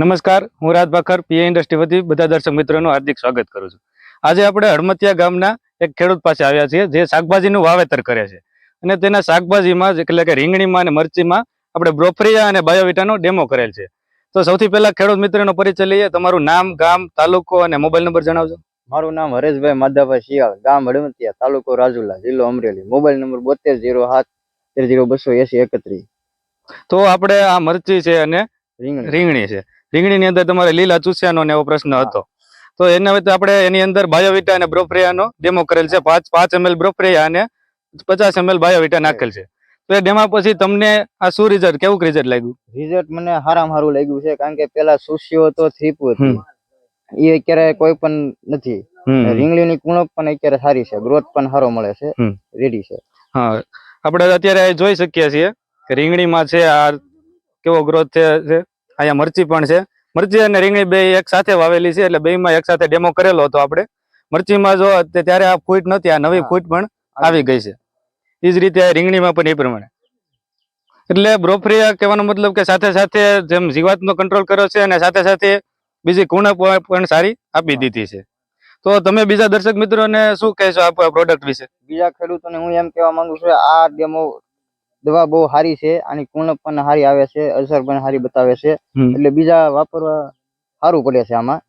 નમસ્કાર હું રાજ ભાખર પીએ ઇન્ડસ્ટ્રી વતી બધા દર્શક મિત્રોનું હાર્દિક સ્વાગત કરું છું. આજે આપણે હડમતિયા ગામના એક ખેડૂત પાસે આવ્યા છીએ જે શાકભાજીનું વાવેતર કરે છે. અને તેના શાકભાજીમાં એટલે કે રીંગણીમાં અને મરચીમાં આપણે બ્રોફરિયા અને બાયોવિટાનો ડેમો કરેલ છે. તો સૌથી પહેલા ખેડૂત મિત્રનો પરિચય લઈએ. તમારું નામ ગામ તાલુકો અને મોબાઈલ નંબર જણાવજો. મારું નામ હરેશભાઈ માધાભાઈ શિયાળ ગામ હડમતિયા તાલુકો રાજુલા જિલ્લો અમરેલી. મોબાઈલ નંબર બોતેર જીરો સાત જીરો બસો એસી એકત્રીસ. તો આપણે આ મરચી છે અને રીંગણી છે. રીંગણીની અંદર તમારે લીલા ચૂસ્યાનો ને એવો પ્રશ્ન હતો. તો એના વચ્ચે આપણે એની અંદર બાયોવિટા અને બ્રોફરિયાનો ડેમો કરેલ છે. પાંચ પાંચ એમએલ બ્રોફરિયા અને પચાસ એમએલ બાયોવિટા નાખેલ છે. તો એ ડેમા પછી તમને આ શું રિઝલ્ટ કેવું રિઝલ્ટ લાગ્યું? રિઝલ્ટ મને હારામ હારું લાગ્યું છે કારણ કે પેલા સુસ્યો તો થ્રીપુ હતી. એ અત્યારે કોઈ પણ નથી. રીંગણીની કુણપ પણ અત્યારે સારી છે ગ્રોથ પણ સારો મળે છે રેડી છે. હા. આપણે અત્યારે જોઈ શકીએ છીએ કે રીંગણીમાં છે આ કેવો ગ્રોથ છે. અહીંયા મરચી પણ છે. મરચી અને રીંગણી બે એક સાથે વાવેલી છે એટલે બેમાં એક સાથે ડેમો કરેલો હતો આપણે. મરચીમાં જો ત્યારે આ ફૂટ નથી આ નવી ફૂટ પણ આવી ગઈ છે. એ જ રીતે રીંગણીમાં પણ એ પ્રમાણે. એટલે બ્રોફરિયા કહેવાનો મતલબ કે સાથે સાથે જેમ જીવાતનો કંટ્રોલ કર્યો છે અને સાથે સાથે બીજી કુણપ પણ સારી આપી દીધી છે. તો તમે બીજા દર્શક મિત્રોને શું કહેશો આ પ્રોડક્ટ વિશે? બીજા ખેડૂતોને હું એમ કહેવા માંગુ છું આ ડેમો દવા બહુ સારી છે આની કુણપ પણ સારી આવે છે અસર પણ સારી બતાવે છે. એટલે બીજા વાપરવા સારું પડે છે આમાં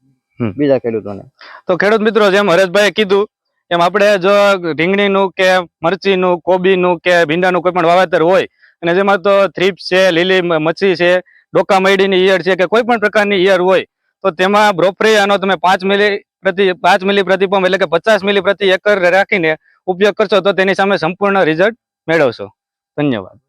બીજા ખેડૂતોને. તો ખેડૂત મિત્રો જેમ હરેશભાઈએ કીધું એમ આપણે જો રીંગણીનું કે મરચીનું કોબીનું કે ભીંડાનું કોઈ પણ વાવેતર હોય અને જેમાં તો થ્રીપ્સ છે લીલી મચ્છી છે ડોકા મૈડીની ઈયળ છે કે કોઈ પણ પ્રકારની ઈયળ હોય તો તેમાં બ્રોફરિયાનો તમે પાંચ મિલી પ્રતિ પાંચ મિલી પ્રતિ પંપ એટલે કે પચાસ મિલી પ્રતિ એકર રાખીને ઉપયોગ કરશો તો તેની સામે સંપૂર્ણ રિઝલ્ટ મેળવશો. धन्यवाद.